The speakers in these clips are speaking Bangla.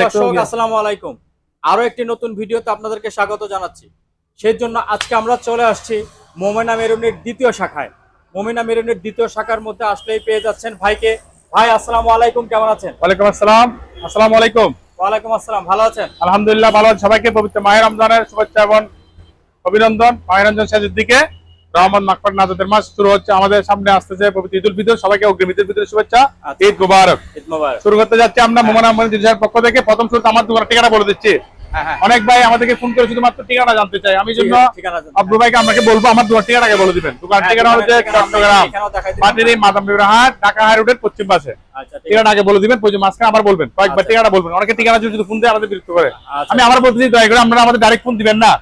দর্শক আসসালামু আলাইকুম। আরও একটি নতুন ভিডিওতে আপনাদেরকে স্বাগত জানাচ্ছি। সেই জন্য আজকে আমরা চলে আসছি মোমেনা মেরুনের দ্বিতীয় শাখায়। মোমেনা মেরুনের দ্বিতীয় শাখার মধ্যে আসলেই পেয়ে যাচ্ছেন ভাইকে। ভাই আসসালামু আলাইকুম কেমন আছেন? ওয়ালাইকুম আসসালাম। আসসালামু আলাইকুম। ওয়ালাইকুম আসসালাম ভালো আছেন? আলহামদুলিল্লাহ ভালো আছি। সবাইকে পবিত্র মায়ের রমজানের শুভেচ্ছা এবং অভিনন্দন। মায়ের রমজান শেষের দিকে। রহমান মাকফার নাজাদের মাস শুরু হচ্ছে আমাদের সামনে আসতেছে পবিত্র ঈদুল ফিতর সবাইকে অগ্রিম ঈদুল ফিতরের শুভেচ্ছা আচ্ছা। ঈদ মুবারক। ঈদ মোবারক। শুরু করতে যাচ্ছি আমরা মোমানা মনির পক্ষ থেকে। প্রথম শুরুতে আমার দোকানের ঠিকানা বলে দিচ্ছি। হ্যাঁ হ্যাঁ। অনেক ভাই আমাদেরকে ফোন করে শুধুমাত্র ঠিকানা জানতে চাই আমি জন্য আব্দুল ভাইকে আপনাকে বলব আমার দোকান ঠিকানা আগে বলে দিবেন। দোকান হ্যাঁ, ঠিকানা হচ্ছে চট্টগ্রাম। মাটির মাদাম বিহাট ঢাকা হাই রোডের পশ্চিম পাশে। আচ্ছা ঠিকানা আগে বলে দিবেন মাঝখানে আবার বলবেন কয়েকবার আচ্ছা। ঠিকানা বলবেন। অনেকে ঠিকানা যদি ফোন দিয়ে আমাদের বিরক্ত করে। আমি আবার বলতেছি দয়া করে আপনারা আমাদের ডাইরেক্ট ফোন দিবেন না।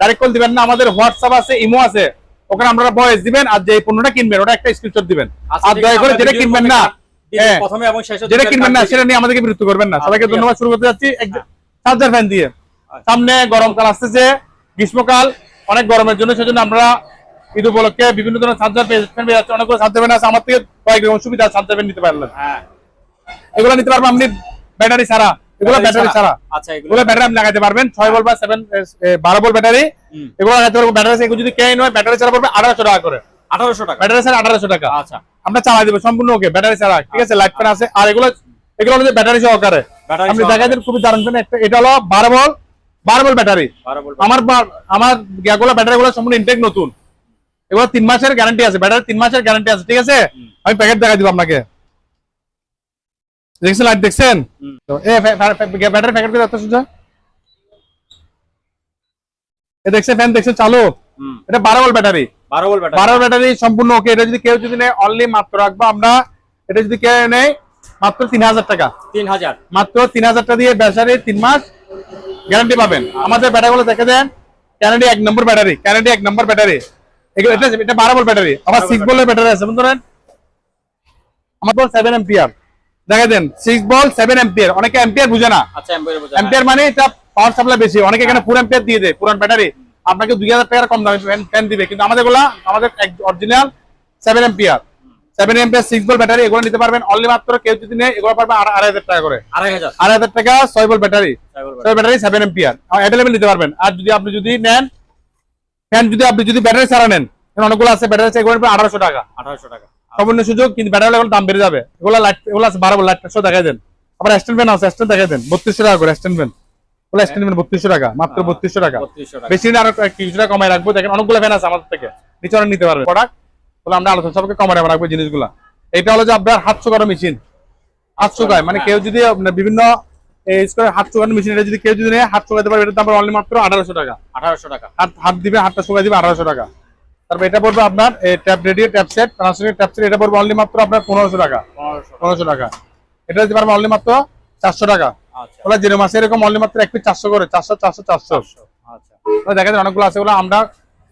ডাইরেক্ট কল দিবেন না আমাদের হোয়াটসঅ্যাপ আছে ইমো আছে। ওখানে আপনারা ভয়েস দিবেন আর যে পণ্যটা কিনবেন ওটা একটা স্ক্রিনশট দিবেন। আচ্ছা, আর দয়া করে যেটা কিনবেন না কাট দিবেন হ্যাঁ, প্রথমে এবং শেষে যেটা কিনবেন না সেটা নিয়ে আমাদেরকে বিরক্ত করবেন না। আচ্ছা, সবাইকে ধন্যবাদ শুরু করতে যাচ্ছি। হ্যাঁ। চার্জার ফ্যান দিয়ে। আচ্ছা। সামনে গরমকাল আসতেছে গ্রীষ্মকাল অনেক গরমের জন্য সেজন্য আমরা ঈদ উপলক্ষে বিভিন্ন ধরনের চার্জার ফ্যান পেয়ে যাচ্ছে। অনেকগুলো চার্জার ফ্যান আছে আমার থেকে কয়েক রকম সুবিধা চার্জার ফ্যান নিতে পারলেন। হ্যাঁ। এগুলো নিতে পারবেন আপনি ব্যাটারি ছাড়া। এগুলো ব্যাটারি ছাড়া। আচ্ছা এগুলো ব্যাটারি আপনি লাগাতে পারবেন। বল বা সেভেন বারো বল ব্যাটারি এগুলো লাগাতে পারব ব্যাটারি এগুলো যদি কেন হয় ব্যাটারি ছাড়া পড়বে আঠারোশো টাকা করে। আঠারোশো টাকা। ব্যাটারি ছাড়া আঠারোশো টাকা। আচ্ছা। আমরা চালাই দেবো সম্পূর্ণ ওকে ব্যাটারি ছাড়া। ঠিক আছে লাইট ফ্যান আছে। আর এগুলো এগুলো ব্যাটারি সহকারে। আপনি সহকারে। দেখা দেন খুবই দারুণ। ফ্যান এটা হলো বারো বল বারো বল ব্যাটারি আমার আমার গ্যাগুলো ব্যাটারি গুলো সম্পূর্ণ ইনটেক নতুন। এগুলো তিন মাসের গ্যারান্টি আছে। ব্যাটারি তিন মাসের গ্যারান্টি আছে ঠিক আছে? আমি প্যাকেট দেখা দিব আপনাকে। দেখছেন লাইট দেখছেন? তো এ ব্যাটারি প্যাকেট করে এত সুজা এ দেখছে ফ্যান দেখছে চালু? এটা বারো বল ব্যাটারি বারো বলবে বারো ব্যাটারি সম্পূর্ণ ওকে এটা যদি কেউ যদি নেয় অনলি মাত্র রাখব আমরা। এটা যদি কেউ নেয় মাত্র তিন হাজার টাকা। তিন হাজার। মাত্র তিন হাজার টাকা দিয়ে ব্যাটারি তিন মাস গ্যারান্টি পাবেন। আমাদের ব্যাটারিগুলো দেখে দেন। ক্যানাডি এক নম্বর ব্যাটারি ক্যানাডি এক নম্বর ব্যাটারি এটা এটা বারো বল ব্যাটারি আবার সিক্স বলের ব্যাটারি আছে পারেন আমার বল সেভেন এম্পিয়ার দেখে দেন সিক্স বল সেভেন এম্পিয়ার অনেকে এম্পিয়ার বুঝে না। আচ্ছা এম্পিয়ার বোঝা এম্পিয়ার মানে এটা পাওয়ার সাপ্লাই বেশি। অনেকে এখানে পুরো এম্পিয়ার দিয়ে দেয় পুরান ব্যাটারি আপনাকে দুই হাজার টাকার কম দামে ফ্যান দিবে। কিন্তু আমাদেরগুলা আমাদের original seven ampere seven ampere six বল ব্যাটারি এগুলো নিতে পারবেন অনলি মাত্র কেউ যদি নেয় এগুলো পারবে আড়া- আড়াই হাজার টাকা করে। আড়াই হাজার। টাকা ছয় বল ব্যাটারি ছয় বল ব্যাটারি সেভেন এম্পিয়ার অ্যাভেলেবেল নিতে পারবেন। আর যদি আপনি যদি নেন ফ্যান যদি আপনি যদি ব্যাটারি ছাড়া নেন অনেকগুলো আছে ব্যাটারি এগুলো আঠারোশো টাকা। আঠারোশো টাকা। সম্পূর্ণ সুযোগ কিন্তু ব্যাটারি এগুলো দাম বেড়ে যাবে। এগুলো লাইট এগুলো আছে বারো লাইট দেখাই দেন। আবার স্ট্যান্ড ফ্যান আছে স্ট্যান্ড দেখাই দেন। বত্রিশশো টাকা করে স্ট্যান্ড ফ্যান ওগুলো স্ট্যান্ড ফ্যান বত্রিশশো টাকা মাত্র বত্রিশশো টাকা। বেশি আরও কিছুটা রাখব। দেখেন অনেকগুলো ফ্যান আছে আমাদের থেকে। নিচে অনেক নিতে পারবে প্রোডাক্ট আমরা আলোচনা সবকে কমাই রাখব জিনিসগুলো। এটা হলো যে আপনার হাত শুকানো মেশিন হাত শুকায় মানে কেউ যদি বিভিন্ন হাত শুকানো মেশিন এটা যদি কেউ যদি হাত পারবে এটার দাম অনলি মাত্র আঠারোশো টাকা। আঠারোশো টাকা। হাত হাত দিবে হাতটা শুকাই দিবে আঠারোশো টাকা। তারপর এটা পড়বে আপনার tap radio tap set translate tap set এটা পড়বে অনলি মাত্র আপনার পনেরোশো টাকা। পনেরোশো টাকা। এটা দিতে অনলি মাত্র চারশো টাকা। আচ্ছা। এরকম অনলি মাত্র এক পিস চারশো করে চারশো চারশো চারশো। আচ্ছা। দেখা যায় অনেকগুলো আছে ওগুলো আমরা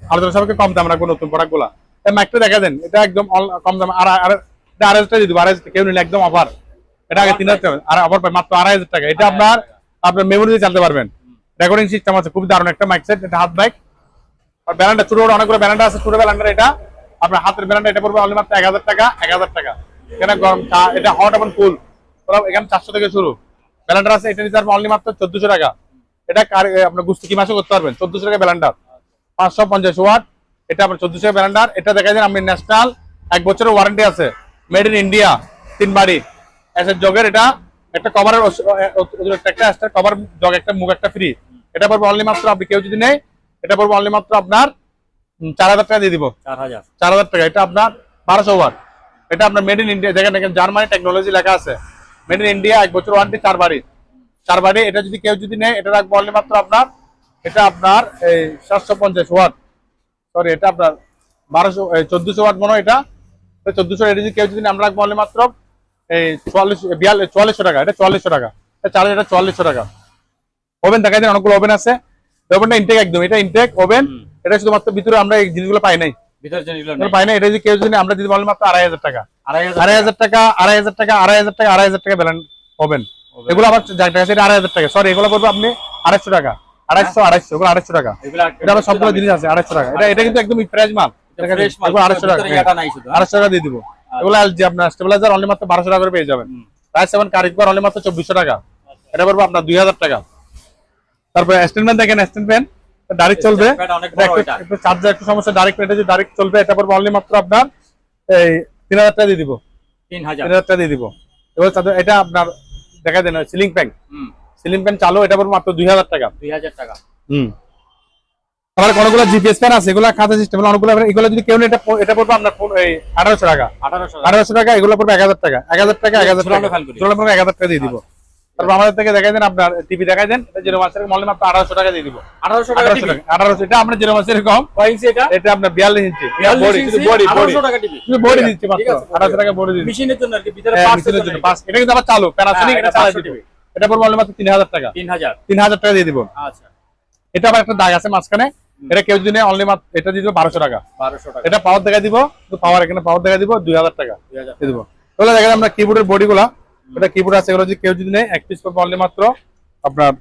আলোচনা সবাইকে কম দাম রাখব নতুন প্রোডাক্টগুলা। এই মাইকটা দেখা দেন এটা একদম কম দাম আর আর আড়াই হাজার টাকা কেউ নিলে একদম অফার এটা আগে তিন হাজার টাকা আর অফার মাত্র আড়াই হাজার টাকা। এটা আপনার আপনার মেমোরি দিয়ে চালাতে পারবেন। রেকর্ডিং সিস্টেম আছে খুব দারুণ একটা মাইক সেট এটা হাত বাইক আর ব্যানারটা অনেকগুলো আছে এটা। আপনার হাতের ব্যানারটা এটা পড়বে এক হাজার টাকা, এক হাজার টাকা। এখানে গরম এটা হট এবং কুল এখানে চারশো থেকে শুরু। আছে, এটা নিতে মাত্র চোদ্দশো টাকা। এটা আপনার গুস্তি কি মাসে করতে পারবেন? চোদ্দশো টাকা ব্যালেন্ডার পাঁচশো পঞ্চাশ ওয়াট। এটা আপনার চোদ্দশো টাকা এটা দেখা যায় আপনি ন্যাশনাল, এক বছরের ওয়ারেন্টি আছে। মেড ইন ইন্ডিয়া তিন বাড়ি। এসের জগের এটা, একটা কভারের একটা কভার জগ, একটা, মুখ একটা ফ্রি এটা পড়বে অনলি মাত্র, আপনি কেউ যদি নেই এটা পড়ব অনলি মাত্র আপনার চার হাজার টাকা দিয়ে দিব। চার হাজার। চার হাজার টাকা এটা আপনার বারোশো ওয়াট। এটা আপনার মেড ইন ইন্ডিয়া দেখেন দেখেন জার্মানি টেকনোলজি লেখা আছে। মেড ইন ইন্ডিয়া এক বছর ওয়ারেন্টি চার বাড়ি। চার বাড়ি এটা যদি কেউ যদি নেয় এটা রাখব অনলি মাত্র আপনার এটা আপনার এই সাতশো পঞ্চাশ ওয়াট। সরি এটা আপনার বারোশো চোদ্দশো ওয়াট মনে হয় এটা। চোদ্দশো এটা যদি কেউ যদি আমরা রাখব অনলি মাত্র এই চুয়াল্লিশ বিয়াল্লিশ চুয়াল্লিশশো টাকা এটা চুয়াল্লিশশো টাকা। এটা চার্জ এটা চুয়াল্লিশশো টাকা। ওভেন দেখা যায় অনেকগুলো ওভেন আছে। ওভেনটা ইনটেক একদম। এটা ইনটেক ওভেন এটা শুধুমাত্র ভিতরে আমরা এই জিনিসগুলো পাই নাই। পাই না এটা যদি কেউ যদি আমরা দিতে পারলাম মাত্র আড়াই হাজার টাকা। আড়াই হাজার আড়াই টাকা। আড়াই হাজার টাকা আড়াই হাজার টাকা আড়াই হাজার টাকা ব্যালেন্স হবেন এগুলো আবার টাকা সেটা আড়াই হাজার টাকা। সরি এগুলো করব আপনি আড়াইশো টাকা। আড়াইশো আড়াইশো এগুলো আড়াইশো টাকা। এটা সবগুলো জিনিস আছে আড়াইশো টাকা। এটা এটা কিন্তু একদম ফ্রেশ মাল। আড়াইশো টাকা হ্যাঁ? আড়াইশো টাকা দিয়ে দিব। এগুলো এলজি আপনার স্টেবিলাইজার অনলি মাত্র বারোশো টাকা করে পেয়ে যাবেন। রাইস সেভেন অনলি মাত্র চব্বিশশো টাকা। এটা পড়বে আপনার দুই হাজার টাকা। তারপরে স্টেটমেন্ট দেখেন স্টেটমেন্ট ডাইরেক্ট চলবে। চার্জার একটু সমস্যা ডাইরেক্ট এটা যে ডাইরেক্ট চলবে এটা পড়বে অনলি মাত্র আপনার এই তিন হাজার টাকা দিয়ে দিব। তিন হাজার। টাকা দিয়ে দিব। এবার এটা আপনার দেখা দেন সিলিং ফ্যান সিলিং ফ্যান চালু এটা পড়বে মাত্র দুই হাজার টাকা। দুই হাজার টাকা। হুম। আবার কোনগুলো জিপিএস ফ্যান আছে এগুলো খাতা সিস্টেম অনেকগুলো এগুলো যদি কেউ এটা এটা পড়বে আপনার এই আঠারোশো টাকা। আঠারোশো টাকা। এগুলো পড়বে এক হাজার টাকা। এক হাজার টাকা এক হাজার টাকা। এক হাজার টাকা দিয়ে দিব। তারপর আমাদের থেকে দেখাই দেন আপনার টিভি দেখাই দেন। এটা জিরো মাসের মলে মাত্র আঠারোশো টাকা দিয়ে দিব। আঠারোশো টাকা এটা জিরো মাসের কম এটা? এটা আপনার বিয়াল্লিশ ইঞ্চি বডি দিচ্ছি মাত্র। আঠারোশো টাকা বডি দিচ্ছি। মেশিনের জন্য আর কি ভিতরে parts মিশনের এর জন্য জন্য। এটা কিন্তু আবার চালু প্যানাসোনিক হ্যাঁ, এটা এটা চালাই 500 এটা পড়বে অনলি মাত্র তিন হাজার টাকা। তিন হাজার। তিন হাজার টাকা দিয়ে দিব। আচ্ছা। এটা আবার একটা দাগ আছে মাঝখানে। এটা কেউ যদি অনলি মাত্র এটা দিয়ে দিব বারোশো টাকা। বারোশো টাকা। এটা পাওয়ার দেখা দিব পাওয়ার এখানে পাওয়ার দেখা দিব দুই হাজার টাকা দুই হাজার দিয়ে দিব। তাহলে আমরা কিবোর্ডের বডি গুলা এটা কিবোর্ড আছে এগুলো যদি কেউ যদি নেয় এক পিস পড়বে অনলি মাত্র আপনার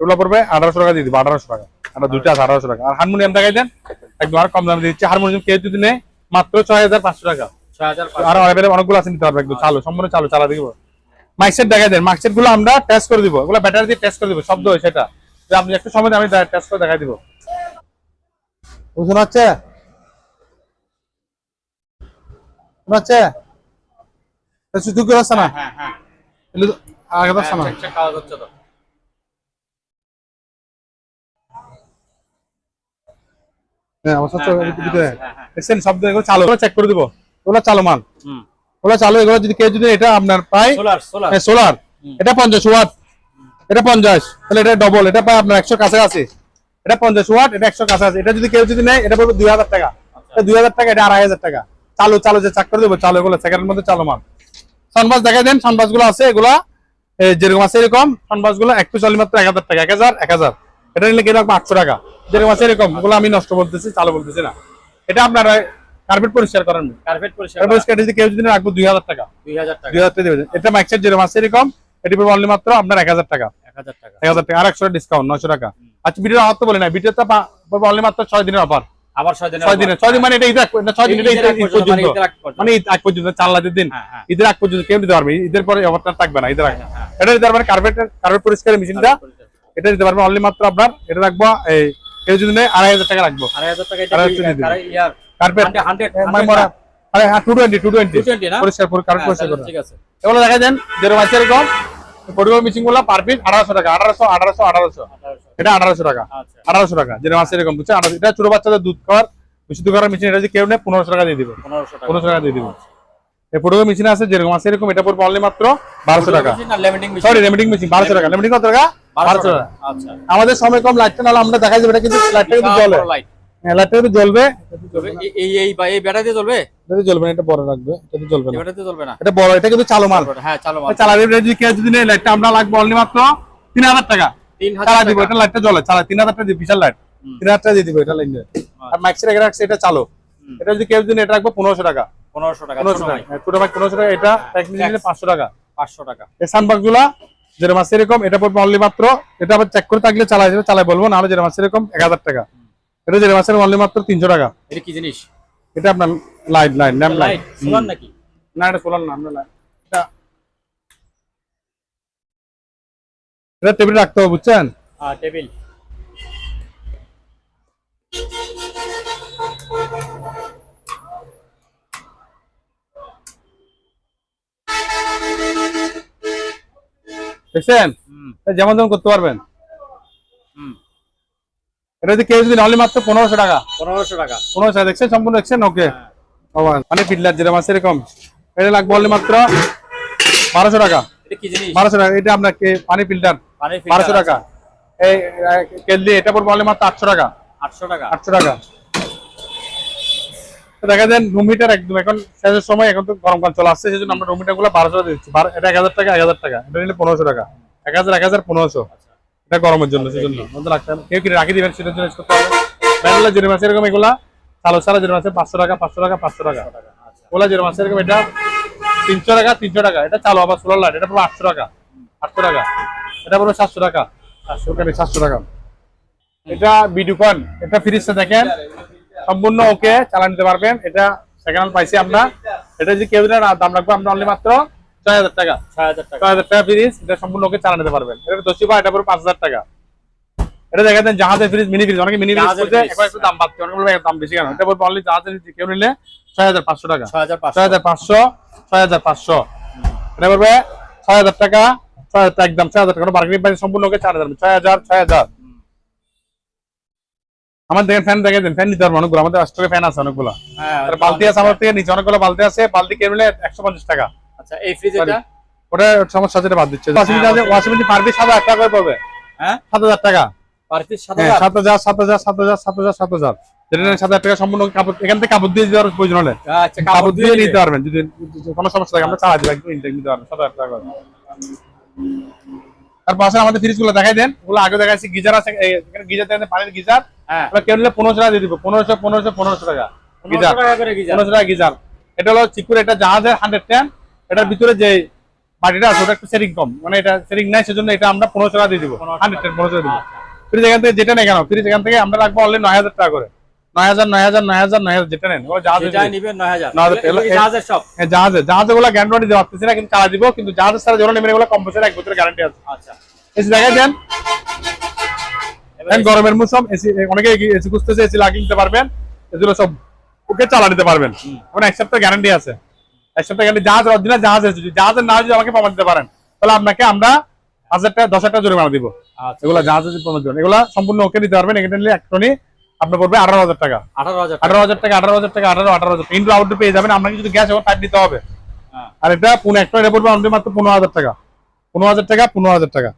এগুলো পড়বে আঠারোশো টাকা দিয়ে দিব আঠারোশো টাকা। আমরা দুইটা আছে আঠারোশো টাকা। আর হারমোনিয়াম দেখাই দেন একদম আর কম দামে দিচ্ছি। হারমোনিয়াম কেউ যদি নেয় মাত্র ছয় হাজার পাঁচশো টাকা। আর অ্যাভেলেবল অনেকগুলো আছে নিতে পারবে একদম চালু সম্পূর্ণ চালু চালা দিব। মাইকসেট দেখাই দেন মাইকসেটগুলো আমরা টেস্ট করে দিব। এগুলো ব্যাটারি দিয়ে টেস্ট করে দিব শব্দ হয় সেটা। যে আপনি একটু সময় আমি টেস্ট করে দেখাই দিব। বুঝতে পারছে শোনা যাচ্ছে সুযোগ করে না? হ্যাঁ হ্যাঁ। আসছে হ্যাঁ, check- check আওয়াজ হচ্ছে তো। অবশ্য ভিতরে। দেখছেন শব্দ এগুলো চালু চেক করে দিব। ওগুলো চালু মাল। ওগুলো চালু এগুলো যদি কেউ যদি এটা আপনার পায় সোলার সোলার সোলার এটা পঞ্চাশ ওয়াট। এটা পঞ্চাশ। তাহলে এটা ডবল এটা পায় আপনার একশো কাছে আছে এটা পঞ্চাশ ওয়াট এটা একশো কাছে আছে এটা যদি কেউ যদি নেয় এটা পড়বে দুই হাজার টাকা। দুই হাজার টাকা এটা আড়াই হাজার টাকা। চালু চালু যে চাক করে দেবো চালু এগুলো সেকেন্ডের মধ্যে চালু মাল। সানবাস দেখাই দেন সানবাসগুলো আছে এগুলা যেরকম আছে এরকম সানবাসগুলো একটু চলি মাত্র এক হাজার টাকা এক হাজার এক হাজার। এটা নিলে কি রাখব আটশো টাকা। যেরকম আছে এরকম এগুলো আমি নষ্ট বলতেছি চালু বলতেছি না। এটা আপনার কার্পেট পরিষ্কার করেন। কার্পেট পরিষ্কার পরিষ্কার যদি কেউ যদি রাখব দুই হাজার টাকা। দুই হাজার টাকা। দুই হাজার টাকা দেবেন। এটা যেরকম আছে এরকম এটি পড়বে অনলি মাত্র আপনার এক হাজার টাকা। এক হাজার টাকা। এক হাজার টাকা। আর একশো ডিসকাউন্ট নয়শো টাকা। আচ্ছা ভিডিও অফার তো বলি না ভিডিওটা পড়বে অনলি মাত্র ছয় দিনের অফার আবার ছয় দিনের ছয় দিনের ছয় দিন মানে এটা ঈদ ছয় দিন এটা ঈদের পর্যন্ত, মানে পর্যন্ত ঈদের আগ পর্যন্ত। ঈদ আগ পর্যন্ত চার লাখের দিন। ঈদের আগ পর্যন্ত কেউ দিতে পারবে। ঈদের পরে অফারটা থাকবে না ঈদের আগে। এটা দিতে পারবেন কার্পেট কার্পেট পরিষ্কার মেশিনটা। এটা দিতে পারবেন অনলি মাত্র আপনার এটা রাখব এই কেউ যদি নেয় আড়াই হাজার টাকা রাখব। আড়াই হাজার টাকা কার্পেট মানে মরা আরে হ্যাঁ টু টোয়েন্টি টু টোয়েন্টি পরিষ্কার কার্পেট পরিষ্কার তাহলে করে ঠিক আছে। এগুলো দেখা দেন যেরকম আছে এরকম। পরিবার মিচিংগুলো পার পিস আঠারোশো টাকা আঠারোশো আঠারোশো আঠারোশো। এটা আঠারোশো টাকা। আচ্ছা। আঠারোশো টাকা যেরকম আছে এরকম বুঝছে এটা ছোট বাচ্চাদের দুধ খাওয়ার বিশুদ্ধ করার মেশিন এটা যদি কেউ নেয় পনেরোশো টাকা দিয়ে দিবে। পনেরোশো টাকা। দিয়ে দিবে। এই মেশিন আছে যেরকম আছে এরকম এটা পড়বে অনলি মাত্র বারোশো টাকা। লেমিটিং মেশিন সরি মেশিন বারোশো টাকা। রেমিডিং কত টাকা? বারোশো টাকা। আচ্ছা। আমাদের সময় কম লাইটটা নাহলে আমরা দেখা যাবে এটা কিন্তু লাইটটা কিন্তু লাইট হ্যাঁ লাইটটা কিন্তু জ্বলবে। এই এই এই বা এই ব্যাটারিতে চলবে এটা জ্বলবে না এটা বড় রাখবে এটা জ্বলবে না। ব্যাটারিতে চলবে না? এটা বড় এটা কিন্তু চালু মাল হ্যাঁ চালো মাল চালাবে যদি কেউ যদি নেয় লাইটটা আমরা লাগবে অনলি মাত্র টাকা। চালা দিব এটা লাইটটা জ্বলে চালা টাকা দিব বিশাল লাইট তিন হাজার টাকা দিয়ে দিব এটা লাইন আর এখানে রাখছে এটা চালো। এটা যদি কেউ যদি এটা রাখব টাকা। টাকা টাকা হ্যাঁ, ছোট টাকা এটা টাকা। পাঁচশো টাকা। এই এরকম এটা পড়বে অনলি মাত্র এটা আবার চেক করে থাকলে চালাই যাবে চালাই বলব নাহলে যেটা মাছ এরকম এক হাজার টাকা। এটা যেটা মাছের অনলি মাত্র তিনশো টাকা। এটা কি জিনিস? এটা আপনার light light lamp light solar নাকি? না এটা সোলার না আমরা লাইট এটা এটা টেবিল রাখতে হবে বুঝছেন? হ্যাঁ টেবিল দেখছেন? যেমন যেমন করতে পারবেন। এটা যদি কেউ যদি অনলি মাত্র পনেরোশো টাকা। পনেরোশো টাকা। পনেরোশো টাকা দেখছেন? সম্পূর্ণ দেখছেন? ওকে মানে ফিটলার যেটা মাছ এরকম। এটা লাগবে অনলি মাত্র বারোশো টাকা। এটা কি জিনিস? বারোশো টাকা। এটা আপনার পানি ফিল্টার। বারোশো টাকা। এই আহ, এটা পড়বে অনলি মাত্র আটশো টাকা। আটশো টাকা। আটশো টাকা। দেখা দেন রুম হিটার একদম এখন শেষের সময় এখন তো গরমকাল চলে আসছে সেই জন্য আমরা রুম হিটারগুলো বারোশো টাকা দিচ্ছি। এটা এক হাজার টাকা এক হাজার টাকা। এটা নিলে পনেরোশো টাকা। এক হাজার এক হাজার পনেরোশো। এটা গরমের জন্য সেই জন্য রাখতে হবে। কেউ কি রাখি দিবেন? সেটার জন্য করতে হবে। ব্যান্ডেলা জিরো মাছ এরকম এগুলা? চালো সারা জিরো মাছে পাঁচশো টাকা পাঁচশো টাকা পাঁচশো টাকা। ওলা জিরো মাছ এরকম এটা তিনশো টাকা তিনশো টাকা। এটা চালো আবার সোলার লাইট এটা পুরো আটশো টাকা আটশো টাকা। এটা পুরো সাতশো টাকা। সাতশো টাকা সাতশো টাকা। এটা বিডুকন, এটা ফ্রিজটা দেখেন। সম্পূর্ণ ওকে চালা নিতে পারবেন। এটা সেকেন্ড হ্যান্ড পাইছি আমরা। এটা যদি কেউ দাম রাখব, আমরা অনলি মাত্র ছয় হাজার টাকা ছয় হাজার টাকা ছয় হাজার টাকা ফ্রিজ এটা সম্পূর্ণ ওকে চালা নিতে পারবেন এটা এটা পাঁচ হাজার টাকা এটা দেখা দেন জাহাজের ফ্রিজ মিনি ফ্রিজ অনেকে মিনি ফ্রিজ করছে এখন একটু দাম বাড়ছে অনেকে বলবে দাম বেশি কেন এটা বলব অনলি জাহাজের fridge কেউ নিলে ছয় হাজার পাঁচশো টাকা ছয় হাজার পাঁচশো ছয় হাজার পাঁচশো ছয় হাজার পাঁচশো এটা পড়বে ছয় হাজার টাকা ছয় হাজার একদম ছয় হাজার টাকা প্রাইস সম্পূর্ণ ওকে চার হাজার ছয় হাজার ছয় হাজার আমার দেখেন ফ্যান দেখে দেন ফ্যান নিতে পারব অনেকগুলো আমাদের অষ্টকে ফ্যান আছে অনেকগুলো হ্যাঁ বালতি আছে আমার থেকে নিচে অনেকগুলো বালতি আছে বালতি কেউ নিলে একশো পঞ্চাশ টাকা আচ্ছা এই ফ্রিজ. এটা ওটা সমস্যা এটা বাদ দিচ্ছে মেশিন আছে টাকা করে পড়বে হ্যাঁ সাত হাজার টাকা পার পিস সাত হ্যাঁ হাজার সাত হাজার সাত হাজার সাত হাজার সাত হাজার যেটা নেন সাত হাজার টাকা সম্পূর্ণ কাপড় এখান থেকে কাপড় দিয়ে দেওয়ার প্রয়োজন হলে আচ্ছা কাপড় দিয়ে নিতে পারবেন যদি কোনো সমস্যা থাকে আমরা একদম ইনটেক নিতে পারবেন সাত হাজার টাকা করে। তার পাশে আমাদের ফ্রিজগুলো দেখাই দেন ওগুলো আগে দেখাইছি গিজার আছে এখানে গিজার দেখেন পানির গিজার হ্যাঁ কেউ নিলে পনেরোশো টাকা দিয়ে দিব পনেরোশো পনেরোশো পনেরোশো টাকা গিজার টাকা করে গিজার পনেরোশো টাকা গিজার এটা হলো চিকুর এটা জাহাজের হান্ড্রেড টেন এটার ভিতরে যে বাটিটা আছে ওটা একটু সেটিং কম। মানে এটা সেটিং নাই সেজন্য এটা আমরা পনেরোশো টাকা দিয়ে দিব। হান্ড্রেড টেন পনেরোশো দিব। আচ্ছা। ফ্রিজ এখান থেকে যেটা নেই কেন? ফ্রিজ এখান থেকে আমরা রাখব অনলি নয় হাজার টাকা করে। নয় হাজার নয় হাজার নয় হাজার নয় হাজার যেটা নেন ও জাহাজের যেটা নিবেন নয় হাজার। নয় হাজার টাকা। এগুলো কি জাহাজের সব। জাহাজে জাহাজে গুলো গ্যারান্টি দিতে পারতেছি না কিন্তু চালা দিব কিন্তু জাহাজের সারা যখন নেবেন এগুলো কম্পালসারি এক বছরের গ্যারান্টি আছে। আচ্ছা। এসি দেখাই দেন। গরমের মৌসুম এসি অনেকে এসি খুঁজতেছে এসি লাগিয়ে নিতে পারবেন এগুলো সব ওকে চালা নিতে পারবেন। এখন এক সপ্তাহ গ্যারান্টি আছে। এক সপ্তাহ গ্যারান্টি জাহাজ অরিজিনাল জাহাজ আছে যদি জাহাজের না যদি আমাকে প্রমাণ দিতে পারেন তাহলে আপনাকে আমরা হাজার টাকা দশ হাজার টাকা জরিমানা দিব। আচ্ছা। এগুলো জাহাজের যদি প্রমাণ দিবেন। এগুলো সম্পূর্ণ ওকে দিতে পারবেন। এখানে নিলে একটনি আপনার পড়বে আঠারো হাজার টাকা। আঠারো হাজার টাকা। আঠারো হাজার টাকা আঠারো হাজার টাকা আঠারো আঠারো হাজার ইন্ডো আউটডোর পেয়ে যাবেন। আপনাকে যদি গ্যাস এবং পাইপ দিতে হবে। হ্যাঁ। আর এটা পুনে একটা এটা পড়বে অনলি মাত্র পনেরো হাজার টাকা। পনেরো হাজার টাকা পনেরো হাজার টাকা।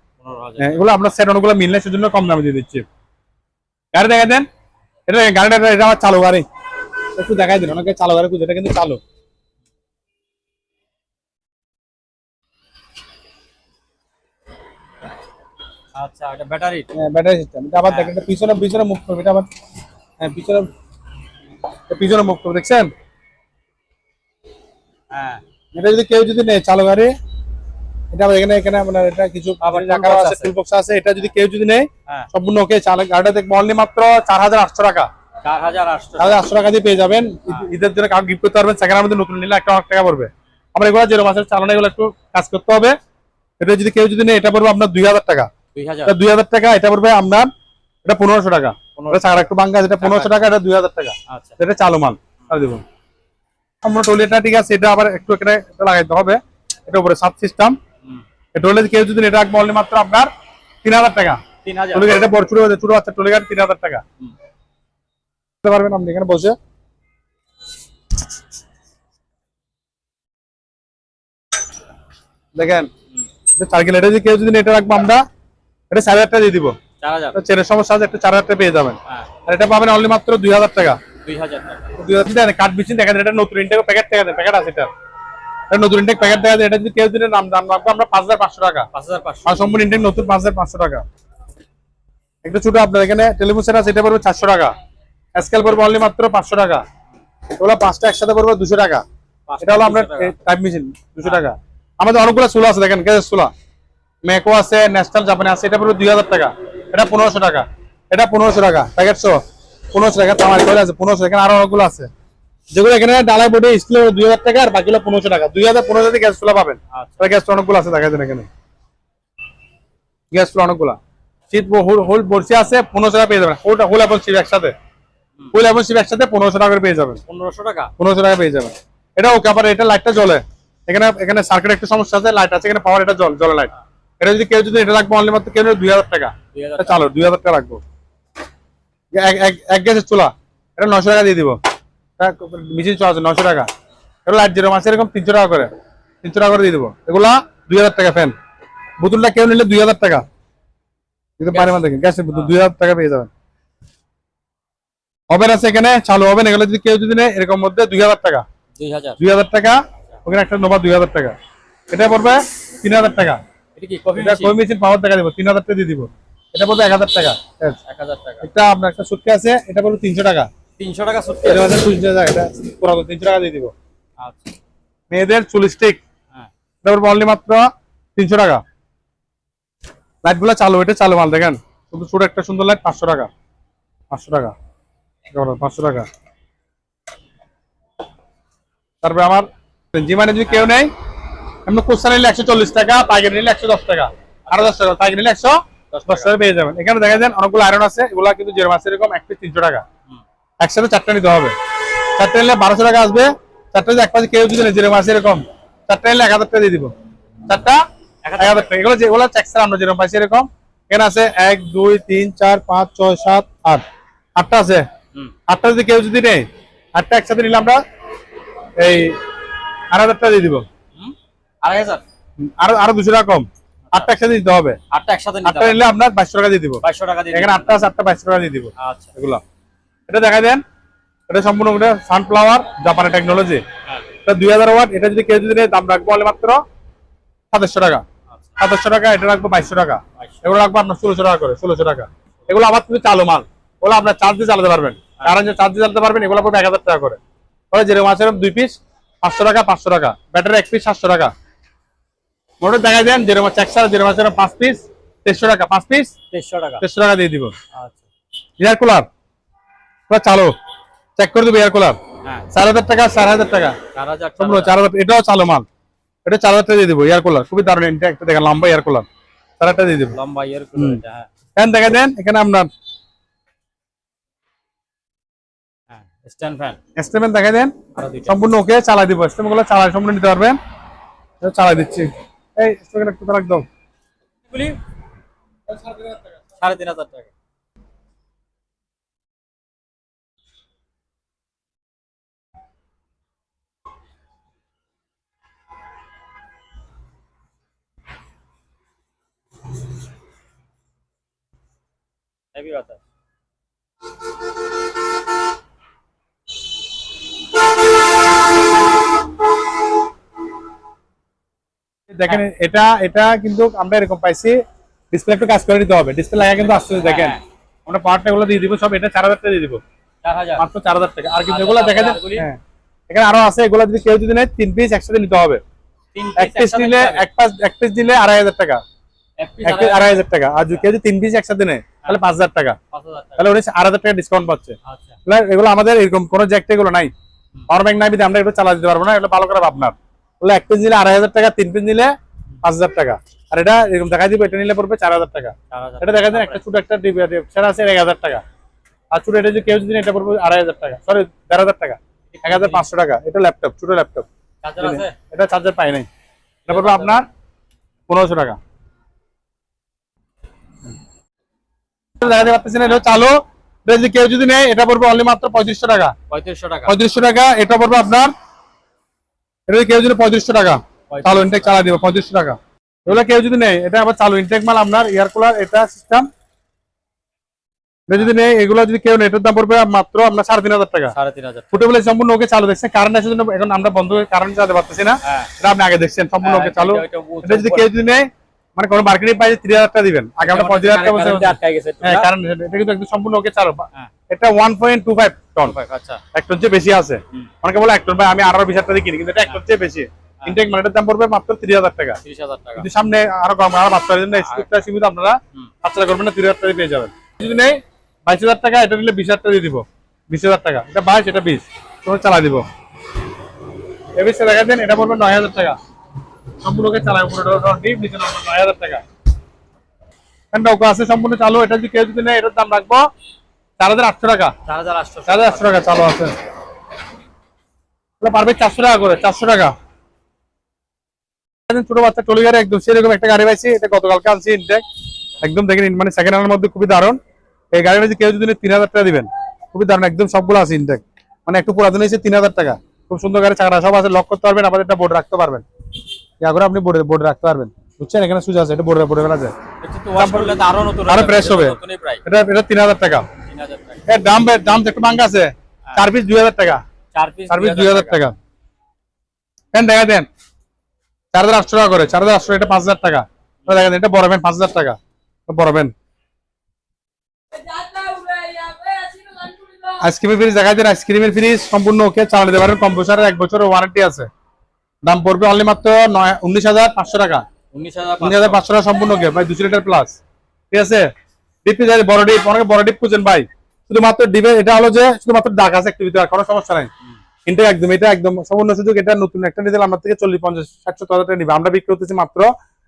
হ্যাঁ, এগুলো আমরা সেট অনেকগুলো মিললে সেজন্য কম দামে দিয়ে দিচ্ছি। গাড়ি দেখা দেন। এটা গাড়িটা এটা আমার চালু গাড়ি। একটু দেখাই দিন অনেকে চালু গাড়ি খুঁজে এটা কিন্তু চালু। আচ্ছা এটা ব্যাটারি ব্যাটারি সিস্টেম এটা আবার দেখেন এটা পিছনে পিছনে মুভ করবে এটা আবার হ্যাঁ পিছনে পিছনে মুভ করবে দেখছেন? হ্যাঁ। এটা যদি কেউ যদি নেয় চালু গাড়ি এটা এখানে এখানে আপনার এটা কিছু টাকা আছে। টুল বক্স আছে এটা যদি কেউ যদি নেয় হ্যাঁ। সম্পূর্ণ ওকে চালু গাড়িটা দেখব অনলি মাত্র চার হাজার আটশো টাকা। চার হাজার আটশো টাকা। দিয়ে পেয়ে যাবেন। ঈদের জন্য কাউকে গিফট করতে পারবেন মধ্যে নতুন নিলে একটা অনেক টাকা পড়বে। আমরা এগুলো যেরকম আছে চালানো এগুলো একটু কাজ করতে হবে। এটা যদি কেউ যদি নেয় এটা পড়বে আপনার দুই হাজার টাকা। দুই হাজার। এটা টাকা এটা পড়বে আপনার এটা পনেরোশো টাকা। এটা চার একটু বাঙ্গা যেটা পনেরোশো টাকা এটা দুই হাজার টাকা। আচ্ছা। এটা চালু মাল আর দেবো আমরা টয়লেটটা ঠিক আছে এটা আবার একটু এখানে এটা লাগাইতে হবে। এটা উপরে সাত সিস্টেম হুম। টয়লেট কেউ যদি এটা রাখব অনলি মাত্র আপনার তিন হাজার টাকা। এটা বড় ছোট ছোট বাচ্চা টলিগার তিন হাজার টাকা। পারবেন আপনি এখানে বসে? দেখেন এটা চার কিলো এটা যদি কেউ যদি এটা রাখব আমরা এটা সাড়ে হাজার দিয়ে দিব। চার চেনের সমস্যা আছে একটা চার হাজার পেয়ে যাবেন। হ্যাঁ। আর এটা পাবেন অনলি মাত্র দুই হাজার টাকা। দুই হাজার টাকা। কাঠ বিচিন দেখা যায় এটা নতুন ইনটেক প্যাকেট দেখা দেয় প্যাকেট আছে এটা। এটা নতুন ইনটেক প্যাকেট দেখা যায় এটা যদি কেউ যদি নাম দাম রাখব আমরা পাঁচ হাজার পাঁচশো টাকা। পাঁচ হাজার পাঁচশো। সম্পূর্ণ ইন্ডিয়ান নতুন পাঁচ হাজার পাঁচশো টাকা। একটু ছোট আপনার এখানে টেলিফোন সেট আছে এটা পড়বে চারশো টাকা। স্কেল পড়বে অনলি মাত্র পাঁচশো টাকা। এগুলো পাঁচটা একসাথে পড়বে দুশো টাকা। পাঁচটা এটা হলো আপনার 200 টাইপ মেশিন দুশো টাকা। আমাদের অনেকগুলো চুলা আছে দেখেন গ্যাসের চুলা। মেকো আছে ন্যাশনাল জাপানি আছে এটা পড়বে দুই হাজার টাকা। এটা পনেরোশো টাকা। এটা পনেরোশো টাকা প্যাকেট শো পনেরোশো টাকা তামার করে আছে পনেরোশো এখানে আরও অনেকগুলো আছে। যেগুলো এখানে ডালাই বোর্ডে স্টিলের দুই হাজার টাকা আর বাকিগুলো পনেরোশো টাকা। দুই হাজার পনেরো হাজার গ্যাস চুলা পাবেন। আচ্ছা। গ্যাস অনেকগুলো আছে দেখা যায় এখানে। গ্যাস চুলা অনেকগুলা। শীত হোল বর্ষি আছে পনেরোশো টাকা পেয়ে যাবেন। হোল হোল এবং শিব একসাথে। হোল এবং শিব একসাথে পনেরোশো টাকা করে পেয়ে যাবেন। পনেরোশো টাকা? পনেরোশো টাকা পেয়ে যাবেন। এটা ওকে আবার এটা লাইটটা জ্বলে। এখানে এখানে সার্কিট একটু সমস্যা আছে লাইট আছে এখানে পাওয়ার এটা জল জলে লাইট এটা যদি কেউ যদি এটা রাখব অনলি মাত্র কেউ দুই হাজার টাকা। চালো দুই হাজার টাকা রাখব। এক- গ্যাসের চুলা এটা নশো টাকা দিয়ে দিব। মিছিল চলা আছে নশো টাকা। এটা লাইট যেরকম আছে এরকম তিনশো টাকা করে। তিনশো টাকা করে দিয়ে দেবো। এগুলা দুই হাজার টাকা ফ্যান বোতলটা কেউ নিলে দুই হাজার টাকা। কিন্তু পারে মানে দেখেন গ্যাসের বোতল দুই হাজার টাকা পেয়ে যাবেন। ওভেন আছে এখানে চালু ওভেন এগুলো যদি কেউ যদি নেয় এরকম মধ্যে দুই হাজার টাকা। দুই হাজার। দুই হাজার টাকা ওখানে একটা নোভা দুই হাজার টাকা। এটা পড়বে তিন হাজার টাকা। এটা কফি মেশিন পাওয়ার টাকা দিব তিন হাজার টাকা দিয়ে দিব। এটা পড়বে এক হাজার টাকা। এক হাজার টাকা। এটা আপনার একটা সুটকে আছে এটা পড়বে তিনশো টাকা। তিনশো টাকা এটা তিনশো দিয়ে দিব। আচ্ছা। মেয়েদের চুল স্টিক হ্যাঁ। এটা অনলি মাত্র তিনশো টাকা। লাইটগুলো চালু এটা চালু মাল দেখেন। শুধু ছোট একটা সুন্দর লাইট পাঁচশো টাকা। পাঁচশো টাকা। পাঁচশো টাকা। তারপরে আমার জি মানে যদি কেউ নেই এমনি কোস্তা নিলে একশো চল্লিশ টাকা পাইকারি নিলে একশো দশ টাকা। আরও দশ টাকা পাইকারি নিলে একশো দশ দশ টাকা পেয়ে যাবেন। এখানে দেখা যান অনেকগুলো আয়রন আছে এগুলো কিন্তু জিরো মাছ এরকম এক পিস তিনশো টাকা। একসাথে চারটা নিতে হবে। চারটা নিলে বারোশো টাকা আসবে। চারটা এক পাশে কেউ যদি নেই জিরো মাছ এরকম। চারটা নিলে এক হাজার টাকা দিয়ে দিব। চারটা এক হাজার টাকা। এগুলো যেগুলো চেকসার আমরা যেরকম পাইছি এরকম। এখানে আছে এক দুই তিন চার পাঁচ ছয় সাত আট। আটটা আছে। আটটা যদি কেউ যদি নেই আটটা একসাথে নিলে আমরা এই আড়াই হাজার টাকা দিয়ে দিব। আড়াই হাজার। আরও আরও দুশো টাকা কম। আটটা একসাথে দিতে হবে। আটটা একসাথে আটটা নিলে আপনার বাইশশো টাকা দিয়ে দিব। বাইশশো টাকা দিয়ে এখানে আটটা আছে আটটা বাইশশো টাকা দিয়ে দিব। আচ্ছা। এগুলো। এটা দেখা দেন। এটা সম্পূর্ণ সানফ্লাওয়ার জাপানের টেকনোলজি এটা দুই হাজার ওয়াট। এটা যদি কেউ যদি দাম রাখব হলে মাত্র সাতাশশো টাকা। আচ্ছা। সাতাশশো টাকা এটা রাখব বাইশশো টাকা। এগুলো রাখব আপনার ষোলোশো টাকা করে ষোলোশো টাকা। এগুলো আবার তুমি চালু মাল। ওগুলো আপনার চার্জ দিয়ে চালাতে পারবেন। কারণ যে চার্জ দিয়ে চালাতে পারবেন এগুলো পড়বে এক হাজার টাকা করে। ওরা যেরকম আছে দুই পিস পাঁচশো টাকা পাঁচশো টাকা। ব্যাটারি এক পিস সাতশো টাকা। মোটর দেখা দেন পাঁচ পিস দেড়শো টাকা পাঁচ পিস তেইশশো টাকা। দেড়শো টাকা দিয়ে দিব। আচ্ছা। এয়ার কুলার চালু। চেক করে দেবো এয়ার কুলার হ্যাঁ। চার হাজার টাকা চার হাজার টাকা। চার হাজার এটাও চালু মাল। এটা চার হাজার টাকা দিয়ে দিবো এয়ার কুলার খুবই দারুণ এটা একটা দেখা লম্বা এয়ার কুলার চার হাজার টাকা দিয়ে দিবো। লম্বা। এটা হ্যাঁ। ফ্যান দেখা দেন এখানে আপনার হ্যাঁ স্ট্যান্ড ফ্যান দেখা দেন। সম্পূর্ণ ওকে চালাই দিব। গুলো চালাই সম্পূর্ণ নিতে পারবেন। চালাই দিচ্ছি। এই স্টোকের একটু তারা একদম গুলি সাড়ে তিন হাজার টাকা। হেভি বাতাস। দেখেন এটা এটা কিন্তু আমরা এরকম পাইছি ডিসপ্লে একটু কাজ করে দিতে হবে। ডিসপ্লে লাগা কিন্তু আসছে দেখেন। হ্যাঁ। আমরা পাওয়ারটা গুলো দিয়ে দিব সব এটা চার হাজার টাকা দিয়ে দিব। মাত্র চার হাজার টাকা। আর কিন্তু এগুলো দেখা যায় হ্যাঁ। এখানে আরও আছে এগুলো যদি কেউ যদি নেয় তিন পিস একসাথে নিতে হবে। এক পিস নিলে এক পাস এক পিস দিলে আড়াই হাজার টাকা। এক পিস আড়াই হাজার টাকা। আর যদি কেউ যদি তিন পিস একসাথে নেয় তাহলে পাঁচ হাজার টাকা। তাহলে হাজার টাকা ডিসকাউন্ট পাচ্ছে। আচ্ছা। এগুলো আমাদের এরকম কোনো জ্যাকটা এগুলো নাই। পাওয়ার ব্যাংক নাই আমরা চালা দিতে পারব না এগুলো ভালো করে আপনার ওগুলো এক পিস নিলে আড়াই হাজার টাকা তিন পিস নিলে পাঁচ হাজার টাকা। আর এটা এরকম দেখা দিব এটা নিলে পড়বে চার হাজার টাকা। এটা দেখা যায় একটা ছোট একটা সেটা আছে এক হাজার টাকা। আর ছোট এটা যদি কেউ যদি এটা পড়বে আড়াই হাজার টাকা। সরি দেড় হাজার টাকা। এক হাজার পাঁচশো টাকা। এটা ল্যাপটপ ছোট ল্যাপটপ চার্জার এটা চার্জার পাই নাই। এটা পড়বে আপনার পনেরোশো টাকা। দেখাতে পারতেছি না এটা চালু কেউ যদি নেয় এটা পড়বে অনলি মাত্র পঁয়ত্রিশশো টাকা। পঁয়ত্রিশশো টাকা। পঁয়ত্রিশশো টাকা এটা পড়বে আপনার এটা কেউ যদি পঁয়ত্রিশশো টাকা চালু ইনটেক চালা দিব পঁয়ত্রিশশো টাকা। এগুলো কেউ যদি নেই এটা আবার চালু ইনটেক মাল আপনার এয়ার কুলার এটা সিস্টেম যদি নেই এগুলো যদি কেউ নেই এটার দাম পড়বে মাত্র আপনার সাড়ে তিন হাজার টাকা। সাড়ে তিন হাজার ফুটে বলে সম্পূর্ণ ওকে চালু দেখছেন কারেন্ট আছে জন্য এখন আমরা বন্ধ কারেন্ট চালাতে পারতেছি না। হ্যাঁ। এটা আপনি আগে দেখছেন সম্পূর্ণ হ্যাঁ, ওকে চালু। এটা- যদি কেউ যদি নেই মানে কোনো মার্কেটিং প্রাইস তিরিশ হাজার টাকা দিবেন। আগে আমরা পঁয়ত্রিশ হাজার টাকা কারেন্টে হ্যাঁ এটা কিন্তু একদম সম্পূর্ণ ওকে চালু। এটা one point two five ton আচ্ছা। এক টন চেয়ে বেশি আছে। অনেকে বলে এক টন ভাই আমি আরও বিশ হাজার টাকা দিয়ে কিনি কিন্তু এটা এক টন চেয়ে বেশি ইনটেক মার্কেটের দাম পড়বে মাত্র তিরিশ হাজার টাকা। কিন্তু সামনে আরও কম আরও বাচ্চা জন্য স্কুলটা সীমিত আপনারা হুম। বাচ্চারা করবেন না তিরিশ হাজার টাকা পেয়ে যাবেন। যদি নেই বাইশ হাজার টাকা এটা নিলে বিশ হাজার টাকা দিয়ে দিব। বিশ হাজার টাকা। এটা বাইশ এটা বিশ। তোমার চালা দিব। এবিসে দেখা দেন এটা পড়বে নয় হাজার টাকা। সম্পূর্ণকে চালায় উপরে ডিপ নিচে নয় হাজার টাকা। ওকে আছে সম্পূর্ণ চালু। এটা যদি কেউ যদি নেয় এটার দাম রাখব চার হাজার আটশো টাকা। চার হাজার আটশো। চার হাজার আটশো টাকা চালু আছে। পারবে চারশো টাকা করে চারশো টাকা। ছোট বাচ্চা টলি গাড়ি একদম সেরকম একটা গাড়ি পাইছি এটা গতকালকে আনছি ইনটেক একদম দেখেন মানে সেকেন্ড হ্যান্ডের মধ্যে খুবই দারুণ। এই গাড়ি পাইছি কেউ যদি তিন হাজার টাকা দিবেন। খুবই দারুণ একদম সবগুলো আছে ইনটেক মানে একটু পুরাতন হয়েছে তিন হাজার টাকা। খুব সুন্দর গাড়ি চাকরা সব আছে লক করতে পারবেন আবার একটা বোর্ড রাখতে পারবেন। ইয়া করে আপনি বোর্ডে বোর্ডে রাখতে পারবেন। বুঝছেন? এখানে সুজ আছে এটা বোর্ডে বোর্ডে ফেলা যায় আরও fresh হবে। এটা তিন হাজার টাকা। এর দাম দাম একটু ভাঙ্গা আছে। চার পিস দুই হাজার টাকা। চার পিস দুই হাজার টাকা। ফ্যান দেখা দেন। চার হাজার আটশো টাকা করে। চার হাজার আটশো এটা পাঁচ হাজার টাকা। দেখা দেন এটা বড় ফ্যান পাঁচ হাজার টাকা। বড় ফ্যান আইসক্রিমের ফ্রিজ দেখা দেন আইসক্রিমের ফ্রিজ সম্পূর্ণ ওকে চালা নিতে পারেন কম্পিউটারের এক বছরের ওয়ারেন্টি আছে। দাম পড়বে অনলি মাত্র উনিশ হাজার পাঁচশো টাকা। উনিশ হাজার উনিশ হাজার পাঁচশো টাকা সম্পূর্ণ ওকে ভাই দুশো লিটার প্লাস ঠিক আছে? ডিপ যাই বড় ডিপ অনেকে বড় ডিপ খুঁজেন ভাই। শুধুমাত্র ডিপে এটা হলো যে শুধুমাত্র দাগ আছে একটু ভিতরে আর কোনো সমস্যা নাই। কিন্তু একদম এটা একদম সম্পূর্ণ সুযোগ এটা নতুন একটা নিতে আমার থেকে চল্লিশ পঞ্চাশ সত্তর হাজার টাকা নিবে। আমরা বিক্রি করতেছি মাত্র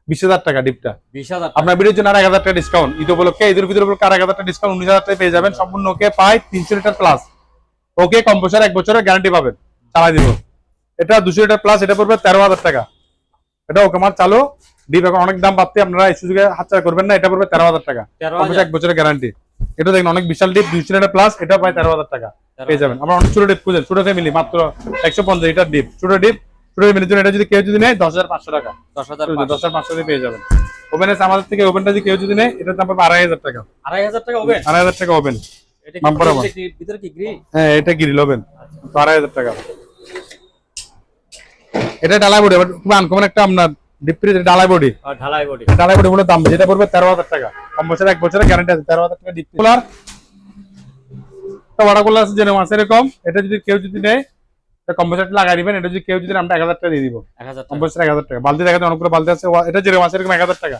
বিশ হাজার টাকা ডিপটা। বিশ হাজার আপনার ভিডিওর জন্য আর এক হাজার টাকা ডিসকাউন্ট ঈদ উপলক্ষে ঈদের ভিতরে উপলক্ষে আর এক হাজার টাকা ডিসকাউন্ট উনিশ হাজার টাকা পেয়ে যাবেন। সম্পূর্ণ ওকে পাই তিনশো লিটার প্লাস ওকে কম বছর এক বছরের গ্যারান্টি পাবেন। চালাই দিব। এটা দুশো লিটার প্লাস এটা পড়বে তেরো হাজার টাকা। এটা ওকে আমার চালু এখন অনেক দাম পাচ্ছে আপনারা এই সুযোগে হাতছাড়া করবেন না এটা পড়বে তেরো হাজার টাকা। এক বছরের গ্যারান্টি এটা দেখেন অনেক বিশাল ডিপ লিটার প্লাস এটা পাই তেরো হাজার টাকা। পেয়ে যাবেন। আমরা অনেক ছোট ডিপ খুঁজেন ছোট ফ্যামিলি মাত্র একশো পঞ্চাশ লিটার ডিপ ছোট ডিপ ছোট ফ্যামিলির জন্য এটা যদি কেউ যদি নেয় দশ হাজার পাঁচশো টাকা। দশ হাজার দশ হাজার পাঁচশো পেয়ে যাবেন। ওভেন আছে আমাদের থেকে ওভেনটা যদি কেউ যদি নেয় এটার দাম পাবে আড়াই হাজার টাকা। আড়াই হাজার টাকা ওভেন আড়াই হাজার টাকা ওভেন এটা। ভিতরে কি গ্রিল হ্যাঁ এটা গিরিল ওভেন তো আড়াই হাজার টাকা। এটা ডালাই বডি খুব আনকমন একটা আপনার ডিপ ফ্রিজ ডালাই বডি ঢালাই বডি ডালাই বডি বলে দাম যেটা পড়বে তেরো হাজার টাকা। কম বছর এক বছরের গ্যারান্টি আছে তেরো হাজার টাকা ডিপ কুলার বড় কুলার আছে এরকম। এটা যদি কেউ যদি নেয় এটা লাগাই দিবেন। এটা যদি কেউ যদি আমরা এক হাজার টাকা দিয়ে দিব। এক হাজার টাকা। এক হাজার টাকা। বালতি দেখাতে অনেকগুলো বালতি আছে। এটা জেরে মাছ এরকম এক হাজার টাকা।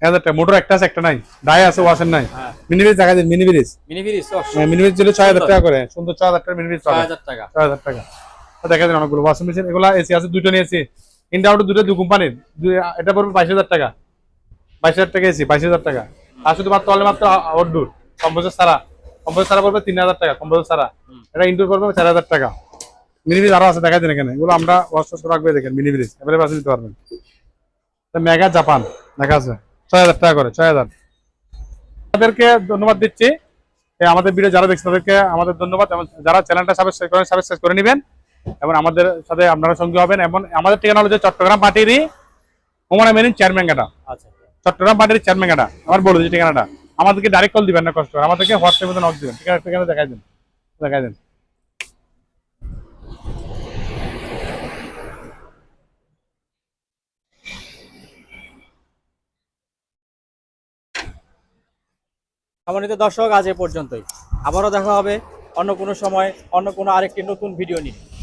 এক হাজার টাকা। মোটর একটা আছে একটা নাই। ডাই আছে ওয়াশের নাই। মিনি ব্রিজ দেখা যায় mini fridge mini mini fridge দিলে ছয় হাজার টাকা করে। সুন্দর ছয় হাজার টাকা মিনি ব্রিজ ছয় হাজার টাকা। ছয় হাজার টাকা। দেখা যায় অনেকগুলো ওয়াশিং মেশিন এগুলো এসি আছে দুটো নিয়েছি। ইন্ডিয়া আউট দুটো দু কোম্পানির এটা পড়বে বাইশ হাজার টাকা। বাইশ হাজার টাকা এসি বাইশ হাজার টাকা। আর শুধুমাত্র অনলি মাত্র আউটডোর কম্পোজার সারা। কম্পোজার সারা পড়বে তিন হাজার টাকা কম্পোজার সারা। এটা ইনডোর পড়বে চার হাজার টাকা। মিনি ব্রিজ আরও আছে দেখা এখানে। এগুলো আমরা ওয়াশ রাখবে দেখেন মিনি ব্রিজ এবারে বাসে দিতে পারবেন মেগা জাপান দেখা আছে। ছয় হাজার টাকা করে ছয় হাজার। তাদেরকে ধন্যবাদ দিচ্ছি। আমাদের ভিডিও যারা দেখছে তাদেরকে আমাদের ধন্যবাদ। এবং যারা চ্যানেলটা সাবস্ক্রাইব করেন সাবস্ক্রাইব করে নেবেন। এবং আমাদের সাথে আপনারা সঙ্গে হবেন এবং আমাদের ঠিকানা হলো যে চট্টগ্রাম পার্টিরই ওমানা মেরিন আচ্ছা। চট্টগ্রাম পার্টির চেয়ারম্যান গাটা। আমার বলে দিচ্ছি ঠিকানাটা। আমাদেরকে ডাইরেক্ট কল দিবেন না কষ্ট করে। আমাদেরকে হোয়াটসঅ্যাপে নক দিবেন। ঠিকানা ঠিকানা দেখাই দেন। দেখাই দেন। সম্মানিত দর্শক আজ এ পর্যন্তই। আবারও দেখা হবে অন্য কোনো সময় অন্য কোনো আরেকটি নতুন ভিডিও নিয়ে।